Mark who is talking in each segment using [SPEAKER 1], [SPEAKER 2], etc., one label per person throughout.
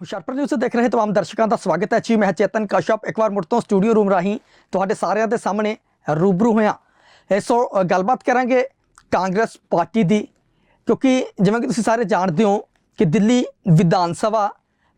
[SPEAKER 1] Hoshiarpur news ਦੇਖ ਰਹੇ तमाम ਦਰਸ਼ਕਾਂ ਦਾ ਸਵਾਗਤ ਹੈ ਜੀ ਮੈਂ ਚੇਤਨ ਕਸ਼ਪ ਇੱਕ ਵਾਰ ਮੁੜ ਤੋਂ ਸਟੂਡੀਓ ਰੂਮ ਰਾਹੀਂ ਤੁਹਾਡੇ ਸਾਰਿਆਂ ਦੇ ਸਾਹਮਣੇ ਰੂਬਰੂ ਹੋਇਆ ਇਹ ਸੋ ਅ, ਗੱਲਬਾਤ ਕਰਾਂਗੇ ਕਾਂਗਰਸ ਪਾਰਟੀ ਦੀ ਕਿਉਂਕਿ ਜਿਵੇਂ ਕਿ ਤੁਸੀਂ ਸਾਰੇ ਜਾਣਦੇ ਹੋ ਕਿ ਦਿੱਲੀ ਵਿਧਾਨ ਸਭਾ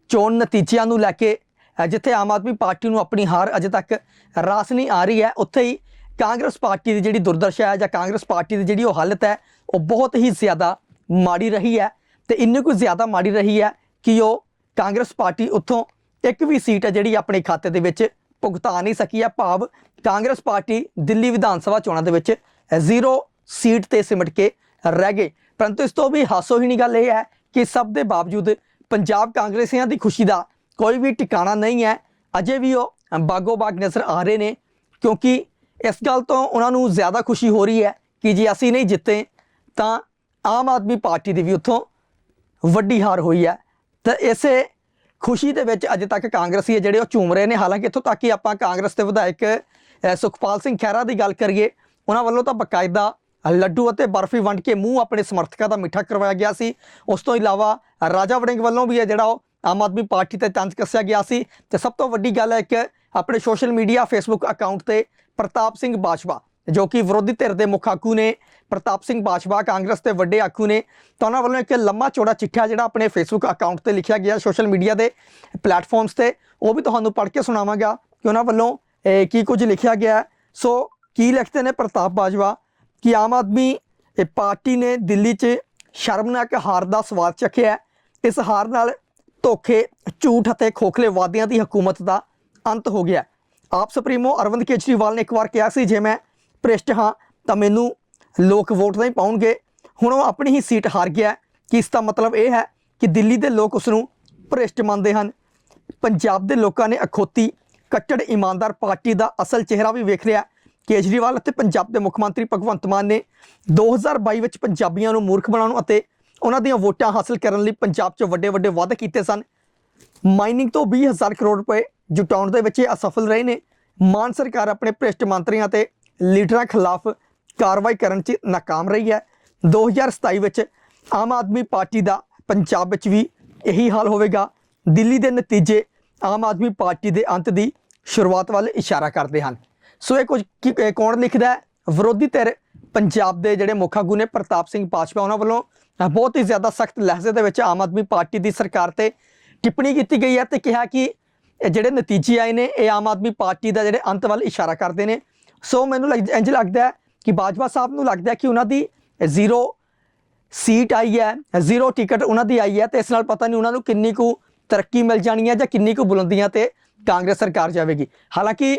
[SPEAKER 1] ਚੋਣ ਨਤੀਜਿਆਂ ਨੂੰ ਲੈ ਕੇ ਅ, ਜਿੱਥੇ ਆਮ ਆਦਮੀ ਪਾਰਟੀ ਨੂੰ ਆਪਣੀ ਹਾਰ ਅਜੇ ਤੱਕ ਰਾਸ ਨਹੀਂ ਆ ਰਹੀ ਹੈ ਉੱਥੇ ਹੀ ਕਾਂਗਰਸ ਪਾਰਟੀ ਦੀ ਜਿਹੜੀ ਦੁਰਦਸ਼ਾ ਹੈ ਜਾਂ ਕਾਂਗਰਸ ਪਾਰਟੀ ਦੀ ਜਿਹੜੀ ਉਹ ਹਾਲਤ ਹੈ ਉਹ ਬਹੁਤ ਹੀ ਜ਼ਿਆਦਾ ਮਾੜੀ ਰਹੀ ਹੈ ਤੇ ਇੰਨੀ ਕੁ ਜ਼ਿਆਦਾ ਮਾੜੀ ਰਹੀ ਹੈ ਕਿ ਉਹ ਕਾਂਗਰਸ ਪਾਰਟੀ ਉੱਥੋਂ ਇੱਕ ਵੀ ਸੀਟ ਹੈ ਜਿਹੜੀ ਆਪਣੇ ਖਾਤੇ ਦੇ ਵਿੱਚ ਭੁਗਤਾ ਨਹੀਂ ਸਕੀ ਹੈ। ਭਾਵ ਕਾਂਗਰਸ ਪਾਰਟੀ ਦਿੱਲੀ ਵਿਧਾਨ ਸਭਾ ਚੋਣਾਂ ਦੇ ਵਿੱਚ ਜ਼ੀਰੋ ਸੀਟ ਤੇ ਸਿਮਟ ਕੇ ਰਹਿ ਗਏ। ਪਰੰਤੂ ਇਸ ਤੋਂ ਵੀ ਹਾਸੋਹੀਣੀ ਗੱਲ ਇਹ ਹੈ ਕਿ ਸਭ ਦੇ ਬਾਵਜੂਦ ਪੰਜਾਬ ਕਾਂਗਰਸੀਆਂ ਦੀ ਖੁਸ਼ੀ ਦਾ ਕੋਈ ਵੀ ਟਿਕਾਣਾ ਨਹੀਂ ਹੈ। ਅਜੇ ਵੀ ਉਹ ਬਾਗੋ ਬਾਗ ਨਜ਼ਰ ਆ ਰਹੇ ਨੇ, ਕਿਉਂਕਿ ਇਸ ਗੱਲ ਤੋਂ ਉਹਨਾਂ ਨੂੰ ਜ਼ਿਆਦਾ ਖੁਸ਼ੀ ਹੋ ਰਹੀ ਹੈ ਕਿ ਜੇ ਅਸੀਂ ਨਹੀਂ ਜਿੱਤੇ ਤਾਂ ਆਮ ਆਦਮੀ ਪਾਰਟੀ ਦੀ ਵੀ ਉੱਥੋਂ ਵੱਡੀ ਹਾਰ ਹੋਈ ਹੈ। ਤਾਂ ਇਸੇ ਖੁਸ਼ੀ ਦੇ ਵਿੱਚ ਅਜੇ ਤੱਕ ਕਾਂਗਰਸੀ ਹੈ ਜਿਹੜੇ ਉਹ ਝੂਮ ਰਹੇ ਨੇ। ਹਾਲਾਂਕਿ ਇੱਥੋਂ ਤੱਕ ਕਿ ਆਪਾਂ ਕਾਂਗਰਸ ਦੇ ਵਿਧਾਇਕ ਸੁਖਪਾਲ ਸਿੰਘ ਖਹਿਰਾ ਦੀ ਗੱਲ ਕਰੀਏ, ਉਹਨਾਂ ਵੱਲੋਂ ਤਾਂ ਬਕਾਇਦਾ ਲੱਡੂ ਅਤੇ ਬਰਫੀ ਵੰਡ ਕੇ ਮੂੰਹ ਆਪਣੇ ਸਮਰਥਕਾਂ ਦਾ ਮਿੱਠਾ ਕਰਵਾਇਆ ਗਿਆ ਸੀ। ਉਸ ਤੋਂ ਇਲਾਵਾ ਰਾਜਾ ਵੜਿੰਗ ਵੱਲੋਂ ਵੀ ਹੈ ਜਿਹੜਾ ਉਹ ਆਮ ਆਦਮੀ ਪਾਰਟੀ ਤੇ ਤੰਜ ਕੱਸਿਆ ਗਿਆ ਸੀ। ਤੇ ਸਭ ਤੋਂ ਵੱਡੀ ਗੱਲ ਹੈ ਕਿ ਆਪਣੇ ਸੋਸ਼ਲ ਮੀਡੀਆ, ਫੇਸਬੁੱਕ ਅਕਾਊਂਟ ਤੇ ਪ੍ਰਤਾਪ ਸਿੰਘ ਬਾਜਵਾ ਜੋ ਕਿ ਵਿਰੋਧੀ ਧਿਰ ਦੇ ਮੁੱਖ ਆਗੂ ਨੇ, ਪ੍ਰਤਾਪ ਸਿੰਘ ਬਾਜਵਾ, ਕਾਂਗਰਸ ਦੇ ਵੱਡੇ ਆਗੂ ਨੇ, ਤਾਂ ਉਹਨਾਂ ਵੱਲੋਂ ਇੱਕ ਲੰਮਾ ਚੌੜਾ ਚਿੱਠਾ ਜਿਹੜਾ ਆਪਣੇ ਫੇਸਬੁੱਕ ਅਕਾਊਂਟ ਤੇ ਲਿਖਿਆ ਗਿਆ ਸੋਸ਼ਲ ਮੀਡੀਆ ਦੇ ਪਲੇਟਫਾਰਮਸ ਤੇ, ਉਹ ਵੀ ਤੁਹਾਨੂੰ ਪੜ੍ਹ ਕੇ ਸੁਣਾਵਾਂਗਾ ਕਿ ਉਹਨਾਂ ਵੱਲੋਂ ਕੀ ਕੁਝ ਲਿਖਿਆ ਗਿਆ। ਸੋ ਕੀ ਲਿਖਦੇ ਨੇ ਪ੍ਰਤਾਪ ਬਾਜਵਾ? ਕਿ ਆਮ ਆਦਮੀ ਪਾਰਟੀ ਨੇ ਦਿੱਲੀ 'ਚ ਸ਼ਰਮਨਾਕ ਹਾਰ ਦਾ ਸਵਾਦ ਚੱਖਿਆ ਇਸ ਹਾਰ ਨਾਲ ਧੋਖੇ, ਝੂਠ ਅਤੇ ਖੋਖਲੇ ਵਾਅਦਿਆਂ ਦੀ ਹਕੂਮਤ ਦਾ ਅੰਤ ਹੋ ਗਿਆ। ਆਪ ਸੁਪਰੀਮੋ ਅਰਵਿੰਦ ਕੇਜਰੀਵਾਲ ਨੇ ਇੱਕ ਵਾਰ ਕਿਹਾ ਸੀ, ਜੇ ਮੈਂ ਭ੍ਰਿਸ਼ਟ ਹਾਂ, ਤਾਂ ਮੈਨੂੰ ਲੋਕ ਵੋਟ ਨਹੀਂ ਪਾਉਣਗੇ। ਹੁਣ ਉਹ ਆਪਣੀ ਹੀ ਸੀਟ ਹਾਰ ਗਿਆ ਹੈ। ਕਿ ਇਸ ਦਾ ਮਤਲਬ ਇਹ ਹੈ ਕਿ ਦਿੱਲੀ ਦੇ ਲੋਕ ਉਸ ਨੂੰ ਭ੍ਰਿਸ਼ਟ ਮੰਨਦੇ ਹਨ। ਪੰਜਾਬ ਦੇ ਲੋਕਾਂ ਨੇ ਅਖੋਤੀ ਕੱਟੜ ਇਮਾਨਦਾਰ ਪਾਰਟੀ ਦਾ ਅਸਲ ਚਿਹਰਾ ਵੀ ਵੇਖ ਲਿਆ। ਕੇਜਰੀਵਾਲ ਅਤੇ ਪੰਜਾਬ ਦੇ ਮੁੱਖ ਮੰਤਰੀ ਭਗਵੰਤ ਮਾਨ ਨੇ 2022 ਵਿੱਚ ਪੰਜਾਬੀਆਂ ਨੂੰ ਮੂਰਖ ਬਣਾਉਣ ਅਤੇ ਉਹਨਾਂ ਦੀਆਂ ਵੋਟਾਂ ਹਾਸਲ ਕਰਨ ਲਈ ਪੰਜਾਬ 'ਚ ਵੱਡੇ ਵੱਡੇ ਵਾਅਦੇ ਕੀਤੇ ਸਨ। ਮਾਈਨਿੰਗ ਤੋਂ 20000 ਕਰੋੜ ਰੁਪਏ ਜੁਟਾਉਣ ਦੇ ਵਿੱਚ ਇਹ ਅਸਫਲ ਰਹੇ ਨੇ। ਮਾਨ ਸਰਕਾਰ ਆਪਣੇ ਭ੍ਰਿਸ਼ਟ ਮੰਤਰੀਆਂ ਤੇ ਲੀਡਰਾਂ ਖਿਲਾਫ ਕਾਰਵਾਈ ਕਰਨ 'ਚ ਨਾਕਾਮ ਰਹੀ ਹੈ। 2027 ਵਿੱਚ ਆਮ ਆਦਮੀ ਪਾਰਟੀ ਦਾ ਪੰਜਾਬ ਵਿੱਚ ਵੀ ਇਹੀ ਹਾਲ ਹੋਵੇਗਾ। ਦਿੱਲੀ ਦੇ ਨਤੀਜੇ ਆਮ ਆਦਮੀ ਪਾਰਟੀ ਦੇ ਅੰਤ ਦੀ ਸ਼ੁਰੂਆਤ ਵੱਲ ਇਸ਼ਾਰਾ ਕਰਦੇ ਹਨ। ਸੋ ਇਹ ਕੁਝ ਕੀ- ਕੌਣ ਲਿਖਦਾ ਹੈ? ਵਿਰੋਧੀ ਧਿਰ ਪੰਜਾਬ ਦੇ ਜਿਹੜੇ ਮੁੱਖ ਆਗੂ ਨੇ ਪ੍ਰਤਾਪ ਸਿੰਘ ਬਾਜਵਾ ਉਹਨਾਂ ਵੱਲੋਂ ਬਹੁਤ ਹੀ ਜ਼ਿਆਦਾ ਸਖਤ ਲਹਿਜ਼ੇ ਦੇ ਵਿੱਚ ਆਮ ਆਦਮੀ ਪਾਰਟੀ ਦੀ ਸਰਕਾਰ ਤੇ ਟਿੱਪਣੀ ਕੀਤੀ ਗਈ ਹੈ ਤੇ ਕਿਹਾ ਕਿ ਇਹ ਜਿਹੜੇ ਨਤੀਜੇ ਆਏ ਨੇ, ਇਹ ਆਮ ਆਦਮੀ ਪਾਰਟੀ ਦਾ ਜਿਹੜੇ ਅੰਤ ਵੱਲ ਇਸ਼ਾਰਾ ਕਰਦੇ ਨੇ। ਸੋ ਮੈਨੂੰ ਲੱਗ- ਇੰਝ ਲੱਗਦਾ ਹੈ ਕਿ ਬਾਜਵਾ ਸਾਹਿਬ ਨੂੰ ਲੱਗਦਾ ਕਿ ਉਹਨਾਂ ਦੀ ਜ਼ੀਰੋ ਸੀਟ ਆਈ ਹੈ ਜ਼ੀਰੋ ਟਿਕਟ ਉਹਨਾਂ ਦੀ ਆਈ ਹੈ ਤੇ ਇਸ ਨਾਲ ਪਤਾ ਨਹੀਂ ਉਹਨਾਂ ਨੂੰ ਕਿੰਨੀ ਕੁ ਤਰੱਕੀ ਮਿਲ ਜਾਣੀ ਹੈ ਜਾਂ ਕਿੰਨੀ ਕੁ ਬੁਲੰਦੀਆਂ ਤੇ ਕਾਂਗਰਸ ਸਰਕਾਰ ਜਾਵੇਗੀ। ਹਾਲਾਂਕਿ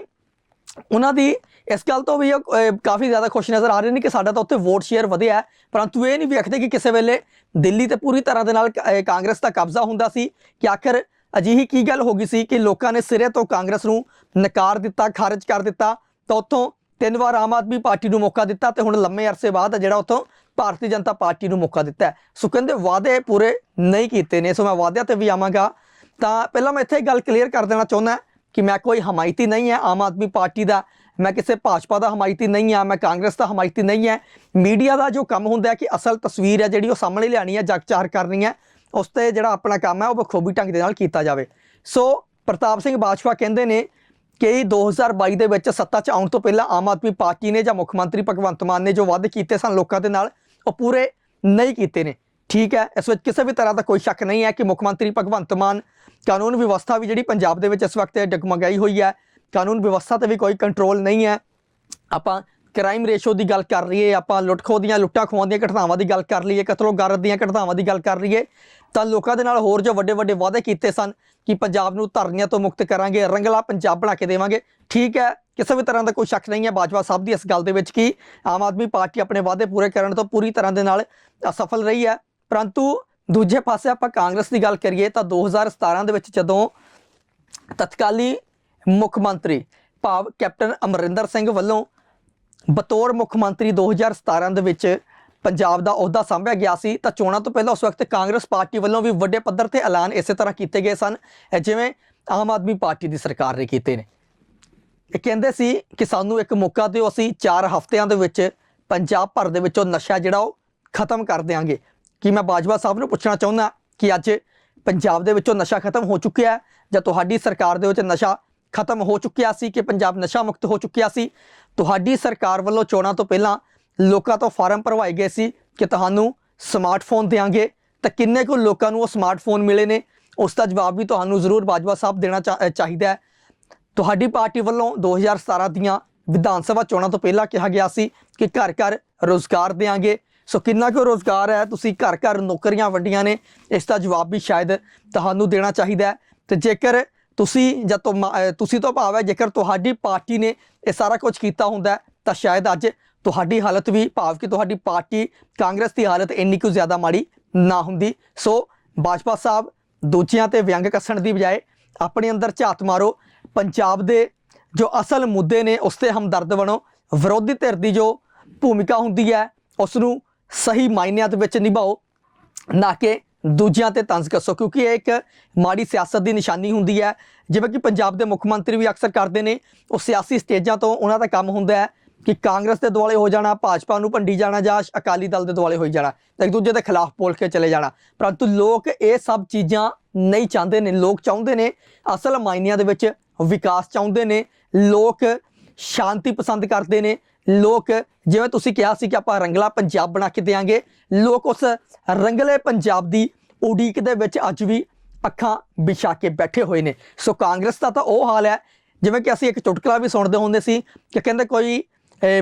[SPEAKER 1] ਉਹਨਾਂ ਦੀ ਇਸ ਗੱਲ ਤੋਂ ਵੀ ਉਹ, ਕਾਫੀ ਜ਼ਿਆਦਾ ਖੁਸ਼ ਨਜ਼ਰ ਆ ਰਹੇ ਨੇ ਕਿ ਸਾਡਾ ਤਾਂ ਉੱਥੇ ਵੋਟ ਸ਼ੇਅਰ ਵਧਿਆ ਪਰੰਤੂ ਇਹ ਨਹੀਂ ਵੇਖਦੇ ਕਿ ਕਿਸੇ ਵੇਲੇ ਦਿੱਲੀ ਤੇ ਪੂਰੀ ਤਰ੍ਹਾਂ ਦੇ ਨਾਲ ਕਾਂਗਰਸ ਦਾ ਕਬਜ਼ਾ ਹੁੰਦਾ ਸੀ ਕਿ ਆਖਰ ਅਜਿਹੀ ਕੀ ਗੱਲ ਹੋ ਗਈ ਸੀ ਕਿ ਲੋਕਾਂ ਨੇ ਸਿਰੇ ਤੋਂ ਕਾਂਗਰਸ ਨੂੰ ਨਕਾਰ ਦਿੱਤਾ ਖਾਰਜ ਕਰ ਦਿੱਤਾ ਤਾਂ ਉੱਥੋਂ ਤਿੰਨ ਵਾਰ ਆਮ ਆਦਮੀ ਪਾਰਟੀ ਨੂੰ ਮੌਕਾ ਦਿੱਤਾ ਤੇ ਹੁਣ ਲੰਮੇ ਅਰਸੇ ਬਾਅਦ ਜਿਹੜਾ ਉੱਥੋਂ ਭਾਰਤੀ ਜਨਤਾ ਪਾਰਟੀ ਨੂੰ ਮੌਕਾ ਦਿੱਤਾ ਸੋ ਕਹਿੰਦੇ ਵਾਅਦੇ ਪੂਰੇ ਨਹੀਂ ਕੀਤੇ ਨੇ, ਸੋ ਮੈਂ ਵਾਅਦਿਆਂ ਤੇ ਵੀ ਆਵਾਂਗਾ। ਤਾਂ ਪਹਿਲਾਂ ਮੈਂ ਇੱਥੇ ਗੱਲ ਕਲੀਅਰ ਕਰ ਦੇਣਾ ਚਾਹੁੰਦਾ ਕਿ ਮੈਂ ਕੋਈ ਹਮਾਇਤੀ ਨਹੀਂ ਹੈ, ਆਮ ਆਦਮੀ ਪਾਰਟੀ ਦਾ, ਮੈਂ ਕਿਸੇ ਭਾਜਪਾ ਦਾ ਹਮਾਇਤੀ ਨਹੀਂ ਹਾਂ, ਮੈਂ ਕਾਂਗਰਸ ਦਾ ਹਮਾਇਤੀ ਨਹੀਂ ਹੈ। ਮੀਡੀਆ ਦਾ ਜੋ ਕੰਮ ਹੁੰਦਾ ਹੈ ਕਿ ਅਸਲ ਤਸਵੀਰ ਹੈ ਜਿਹੜੀ ਉਹ ਸਾਹਮਣੇ ਲਿਆਣੀ ਹੈ ਜਗਚਾਰ ਕਰਨੀ ਹੈ, ਉਸ ਤੇ ਜਿਹੜਾ ਆਪਣਾ ਕੰਮ ਹੈ ਉਹ ਬਖੂਬੀ ਢੰਗ ਦੇ ਨਾਲ ਕੀਤਾ ਜਾਵੇ। ਸੋ ਪ੍ਰਤਾਪ ਸਿੰਘ ਬਾਜਵਾ ਕਹਿੰਦੇ ਨੇ ਕਿ 2022 ਦੇ ਵਿੱਚ ਸੱਤਾ 'ਚ ਆਉਣ ਤੋਂ ਪਹਿਲਾਂ ਆਮ ਆਦਮੀ ਪਾਰਟੀ ਨੇ ਜਾਂ ਮੁੱਖ ਮੰਤਰੀ ਭਗਵੰਤ ਮਾਨ ਨੇ ਜੋ ਵਾਅਦੇ ਕੀਤੇ ਸਨ ਲੋਕਾਂ ਦੇ ਨਾਲ, ਉਹ ਪੂਰੇ ਨਹੀਂ ਕੀਤੇ ਨੇ। ਠੀਕ ਹੈ, ਇਸ ਵਿੱਚ ਕਿਸੇ ਵੀ ਤਰ੍ਹਾਂ ਦਾ ਕੋਈ ਸ਼ੱਕ ਨਹੀਂ ਹੈ ਕਿ ਮੁੱਖ ਮੰਤਰੀ ਭਗਵੰਤ ਮਾਨ ਕਾਨੂੰਨ ਵਿਵਸਥਾ ਵੀ ਜਿਹੜੀ ਪੰਜਾਬ ਦੇ ਵਿੱਚ ਇਸ ਵਕਤ ਡਗਮਗਾਈ ਹੋਈ ਹੈ, ਕਾਨੂੰਨ ਵਿਵਸਥਾ ਤੇ ਵੀ ਕੋਈ ਕੰਟਰੋਲ ਨਹੀਂ ਹੈ। ਆਪਾਂ ਕ੍ਰਾਈਮ ਰੇਸ਼ੋ ਦੀ ਗੱਲ ਕਰ ਲਈਏ, ਆਪਾਂ ਲੁੱਟਖੋ ਦੀਆਂ, ਲੁੱਟਾਂ ਖੋਹਾਂ ਦੀਆਂ ਘਟਨਾਵਾਂ ਦੀ ਗੱਲ ਕਰ ਲਈਏ, ਕਤਲੋ ਗਾਰਤ ਦੀਆਂ ਘਟਨਾਵਾਂ ਦੀ ਗੱਲ ਕਰ ਲਈਏ, ਤਾਂ ਲੋਕਾਂ ਦੇ ਨਾਲ ਹੋਰ ਜੋ ਵੱਡੇ ਵੱਡੇ ਵਾਅਦੇ ਕੀਤੇ ਸਨ ਕਿ ਪੰਜਾਬ ਨੂੰ ਧਰਨੀਆਂ ਤੋਂ ਮੁਕਤ ਕਰਾਂਗੇ, ਰੰਗਲਾ ਪੰਜਾਬ ਬਣਾ ਕੇ ਦੇਵਾਂਗੇ, ਠੀਕ ਹੈ, ਕਿਸੇ ਵੀ ਤਰ੍ਹਾਂ ਦਾ ਕੋਈ ਸ਼ੱਕ ਨਹੀਂ ਹੈ, ਬਾਜਵਾ ਸਾਹਿਬ ਦੀ ਇਸ ਗੱਲ ਦੇ ਵਿੱਚ ਕਿ ਆਮ ਆਦਮੀ ਪਾਰਟੀ ਆਪਣੇ ਵਾਅਦੇ ਪੂਰੇ ਕਰਨ ਤੋਂ ਪੂਰੀ ਤਰ੍ਹਾਂ ਦੇ ਨਾਲ ਅਸਫਲ ਰਹੀ ਹੈ, ਪਰੰਤੂ ਦੂਜੇ ਪਾਸੇ ਆਪਾਂ ਕਾਂਗਰਸ ਦੀ ਗੱਲ ਕਰੀਏ, ਤਾਂ 2017 ਦੇ ਵਿੱਚ ਜਦੋਂ ਤਤਕਾਲੀ ਮੁੱਖ ਮੰਤਰੀ ਭਾਵ ਕੈਪਟਨ ਅਮਰਿੰਦਰ ਸਿੰਘ ਵੱਲੋਂ ਬਤੌਰ ਮੁੱਖ ਮੰਤਰੀ 2017 ਦੇ ਵਿੱਚ ਪੰਜਾਬ ਦਾ ਅਹੁਦਾ ਸੰਭਿਆ ਗਿਆ ਸੀ, ਤਾਂ ਚੋਣਾਂ ਤੋਂ ਪਹਿਲਾਂ ਉਸ ਵਕਤ ਕਾਂਗਰਸ ਪਾਰਟੀ ਵੱਲੋਂ ਵੀ ਵੱਡੇ ਪੱਧਰ ਤੇ ਐਲਾਨ ਇਸੇ ਤਰ੍ਹਾਂ ਕੀਤੇ ਗਏ ਸਨ ਜਿਵੇਂ ਆਮ ਆਦਮੀ ਪਾਰਟੀ ਦੀ ਸਰਕਾਰ ਨੇ ਕੀਤੇ ਨੇ। ਇਹ ਕਹਿੰਦੇ ਸੀ ਕਿ ਸਾਨੂੰ ਇੱਕ ਮੌਕਾ ਦਿਓ, ਅਸੀਂ 4 ਹਫ਼ਤਿਆਂ ਦੇ ਵਿੱਚ ਪੰਜਾਬ ਭਰ ਦੇ ਵਿੱਚੋਂ ਨਸ਼ਾ ਜਿਹੜਾ ਉਹ ਖਤਮ ਕਰ ਦੇਵਾਂਗੇ ਕਿ ਮੈਂ ਬਾਜਵਾ ਸਾਹਿਬ ਨੂੰ ਪੁੱਛਣਾ ਚਾਹੁੰਦਾ ਕਿ ਅੱਜ ਪੰਜਾਬ ਦੇ ਵਿੱਚੋਂ ਨਸ਼ਾ ਖਤਮ ਹੋ ਚੁੱਕਿਆ ਹੈ ਜਾਂ ਤੁਹਾਡੀ ਸਰਕਾਰ ਦੇ ਵਿੱਚ ਨਸ਼ਾ ਖਤਮ ਹੋ ਚੁੱਕਿਆ ਸੀ ਕਿ ਪੰਜਾਬ ਨਸ਼ਾ ਮੁਕਤ ਹੋ ਚੁੱਕਿਆ ਸੀ। ਤੁਹਾਡੀ ਸਰਕਾਰ ਵੱਲੋਂ ਚੋਣਾਂ ਤੋਂ ਪਹਿਲਾਂ ਲੋਕਾਂ ਤੋਂ ਫਾਰਮ ਭਰਵਾਏ ਗਏ ਸੀ ਕਿ ਤੁਹਾਨੂੰ ਸਮਾਰਟਫੋਨ ਦੇਾਂਗੇ ਤਾਂ ਕਿੰਨੇ ਕੁ ਲੋਕਾਂ ਨੂੰ ਉਹ ਸਮਾਰਟਫੋਨ ਮਿਲੇ ਨੇ? ਉਸ ਦਾ ਜਵਾਬ ਵੀ ਤੁਹਾਨੂੰ ਜ਼ਰੂਰ ਬਾਜਵਾ ਸਾਹਿਬ ਦੇਣਾ ਚਾ- ਚਾਹੀਦਾ ਹੈ। ਤੁਹਾਡੀ ਪਾਰਟੀ ਵੱਲੋਂ 2017 ਦੀਆਂ ਵਿਧਾਨ ਸਭਾ ਚੋਣਾਂ ਤੋਂ ਪਹਿਲਾਂ ਕਿਹਾ ਗਿਆ ਸੀ ਕਿ ਘਰ ਘਰ ਰੋਜ਼ਗਾਰ ਦੇਾਂਗੇ ਸੋ ਕਿੰਨਾ ਕੁ ਰੋਜ਼ਗਾਰ ਹੈ? ਤੁਸੀਂ ਘਰ ਘਰ ਨੌਕਰੀਆਂ ਵੰਡੀਆਂ ਨੇ। ਇਸ ਦਾ ਜਵਾਬ ਵੀ ਸ਼ਾਇਦ ਤੁਹਾਨੂੰ ਦੇਣਾ ਚਾਹੀਦਾ ਹੈ। ਤੇ ਜੇਕਰ ਤੁਸੀਂ ਜਾਂ ਤੁਸੀਂ ਤੋਂ ਭਾਵ ਹੈ ਜੇਕਰ ਤੁਹਾਡੀ ਪਾਰਟੀ ਨੇ ਇਹ ਸਾਰਾ ਕੁਝ ਕੀਤਾ ਹੁੰਦਾ ਤਾਂ ਸ਼ਾਇਦ ਅੱਜ ਤੁਹਾਡੀ ਹਾਲਤ ਵੀ ਭਾਵ ਕਿ ਤੁਹਾਡੀ ਪਾਰਟੀ ਕਾਂਗਰਸ ਦੀ ਹਾਲਤ ਇੰਨੀ ਕੁ ਜ਼ਿਆਦਾ ਮਾੜੀ ਨਾ ਹੁੰਦੀ। ਸੋ ਬਾਜਪਾ ਸਾਹਿਬ ਦੂਜਿਆਂ ਤੇ ਵਿਅੰਗ ਕੱਸਣ ਦੀ ਬਜਾਏ ਆਪਣੇ ਅੰਦਰ ਝਾਤ ਮਾਰੋ। ਪੰਜਾਬ ਦੇ ਜੋ ਅਸਲ ਮੁੱਦੇ ਨੇ, ਉਸ ਤੇ ਹਮਦਰਦ ਬਣੋ। ਵਿਰੋਧੀ ਧਿਰ ਦੀ ਜੋ ਭੂਮਿਕਾ ਹੁੰਦੀ ਹੈ ਉਸ ਨੂੰ ਸਹੀ ਮਾਇਨਿਆਂ ਦੇ ਵਿੱਚ ਨਿਭਾਓ। ਨਾ ਕਿ ਦੂਜਿਆਂ ਤੇ ਤੰਜ਼ ਕੱਸੋ, ਕਿਉਂਕਿ ਇਹ ਇੱਕ ਮਾੜੀ ਸਿਆਸਤ ਦੀ ਨਿਸ਼ਾਨੀ ਹੁੰਦੀ ਹੈ। ਜਿਵੇਂ ਕਿ ਪੰਜਾਬ ਦੇ ਮੁੱਖ ਮੰਤਰੀ ਵੀ ਅਕਸਰ ਕਰਦੇ ਨੇ, ਉਹ ਸਿਆਸੀ ਸਟੇਜਾਂ ਤੋਂ ਉਹਨਾਂ ਦਾ ਕੰਮ ਹੁੰਦਾ ਹੈ ਕਿ ਕਾਂਗਰਸ ਦੇ ਦੁਆਲੇ ਹੋ ਜਾਣਾ, ਭਾਜਪਾ ਨੂੰ ਭੰਡੀ ਜਾਣਾ ਜਾਂ ਅਕਾਲੀ ਦਲ ਦੇ ਦੁਆਲੇ ਹੋਈ ਜਾਣਾ, ਇੱਕ ਦੂਜੇ ਦੇ ਖਿਲਾਫ ਬੋਲ ਕੇ ਚਲੇ ਜਾਣਾ। ਪਰੰਤੂ ਲੋਕ ਇਹ ਸਭ ਚੀਜ਼ਾਂ ਨਹੀਂ ਚਾਹੁੰਦੇ ਨੇ। ਲੋਕ ਚਾਹੁੰਦੇ ਨੇ ਅਸਲ ਮਾਇਨਿਆਂ ਦੇ ਵਿੱਚ ਵਿਕਾਸ ਚਾਹੁੰਦੇ ਨੇ। ਲੋਕ ਸ਼ਾਂਤੀ ਪਸੰਦ ਕਰਦੇ ਨੇ। ਲੋਕ, ਜਿਵੇਂ ਤੁਸੀਂ ਕਿਹਾ ਸੀ ਕਿ ਆਪਾਂ ਰੰਗਲਾ ਪੰਜਾਬ ਬਣਾ ਕੇ ਦੇਾਂਗੇ ਲੋਕ ਉਸ ਰੰਗਲੇ ਪੰਜਾਬ ਦੀ ਉਡੀਕ ਦੇ ਵਿੱਚ ਅੱਜ ਵੀ ਅੱਖਾਂ ਵਿਛਾ ਕੇ ਬੈਠੇ ਹੋਏ ਨੇ। ਸੋ ਕਾਂਗਰਸ ਦਾ ਤਾਂ ਉਹ ਹਾਲ ਹੈ, ਜਿਵੇਂ ਕਿ ਅਸੀਂ ਇੱਕ ਚੁਟਕਲਾ ਵੀ ਸੁਣਦੇ ਹੁੰਦੇ ਸੀ ਕਿ ਕਹਿੰਦੇ ਕੋਈ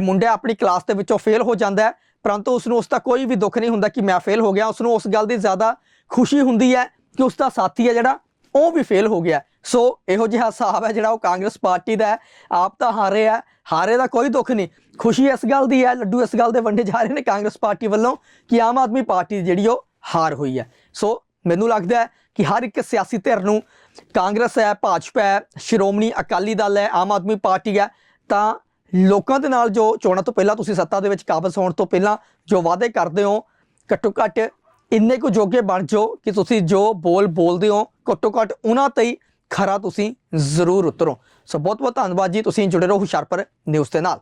[SPEAKER 1] ਮੁੰਡਾ ਆਪਣੀ ਕਲਾਸ ਦੇ ਵਿੱਚੋਂ ਫੇਲ ਹੋ ਜਾਂਦਾ ਹੈ, ਪਰੰਤੂ ਉਸ ਨੂੰ ਉਸ ਦਾ ਕੋਈ ਵੀ ਦੁੱਖ ਨਹੀਂ ਹੁੰਦਾ ਕਿ ਮੈਂ ਫੇਲ ਹੋ ਗਿਆ। ਉਸ ਨੂੰ ਉਸ ਗੱਲ ਦੀ ਜ਼ਿਆਦਾ ਖੁਸ਼ੀ ਹੁੰਦੀ ਹੈ ਕਿ ਉਸ ਦਾ ਸਾਥੀ ਹੈ ਜਿਹੜਾ, ਉਹ ਵੀ ਫੇਲ ਹੋ ਗਿਆ। ਸੋ ਇਹੋ ਜਿਹਾ ਹਿਸਾਬ ਹੈ ਜਿਹੜਾ ਉਹ ਕਾਂਗਰਸ ਪਾਰਟੀ ਦਾ ਹੈ। ਆਪ ਤਾਂ ਹਾਰੇ ਆ ਹਾਰੇ ਦਾ ਕੋਈ ਦੁੱਖ ਨਹੀਂ। ਖੁਸ਼ੀ ਇਸ ਗੱਲ ਦੀ ਹੈ, ਲੱਡੂ ਇਸ ਗੱਲ ਦੇ ਵੰਡੇ ਜਾ ਰਹੇ ਨੇ ਕਾਂਗਰਸ ਪਾਰਟੀ ਵੱਲੋਂ ਕਿ ਆਮ ਆਦਮੀ ਪਾਰਟੀ ਦੀ ਜਿਹੜੀ ਉਹ ਹਾਰ ਹੋਈ ਹੈ। ਸੋ ਮੈਨੂੰ ਲੱਗਦਾ ਹੈ ਕਿ ਹਰ ਇੱਕ ਸਿਆਸੀ ਧਿਰ ਨੂੰ ਕਾਂਗਰਸ ਹੈ, ਭਾਜਪਾ ਹੈ, ਸ਼੍ਰੋਮਣੀ ਅਕਾਲੀ ਦਲ ਹੈ, ਆਮ ਆਦਮੀ ਪਾਰਟੀ ਹੈ, ਤਾਂ ਲੋਕਾਂ ਦੇ ਨਾਲ ਜੋ ਚੋਣਾਂ ਤੋਂ ਪਹਿਲਾਂ ਤੁਸੀਂ ਸੱਤਾ ਦੇ ਵਿੱਚ ਕਾਬਜ਼ ਹੋਣ ਤੋਂ ਪਹਿਲਾਂ ਜੋ ਵਾਅਦੇ ਕਰਦੇ ਹੋ, ਘੱਟੋ ਘੱਟ ਇੰਨੇ ਕੁ ਜੋਗੇ ਬਣ ਜਾਓ ਕਿ ਤੁਸੀਂ ਜੋ ਬੋਲ ਬੋਲਦੇ ਹੋ, ਘੱਟੋ ਘੱਟ ਉਹਨਾਂ ਤੇ ਖਰਾ ਤੁਸੀਂ ਜ਼ਰੂਰ ਉਤਰੋ। ਸੋ ਬਹੁਤ ਬਹੁਤ ਧੰਨਵਾਦ ਜੀ, ਤੁਸੀਂ ਜੁੜੇ ਰਹੋ ਹੁਸ਼ਿਆਰਪੁਰ ਨਿਊਜ਼ ਦੇ ਨਾਲ।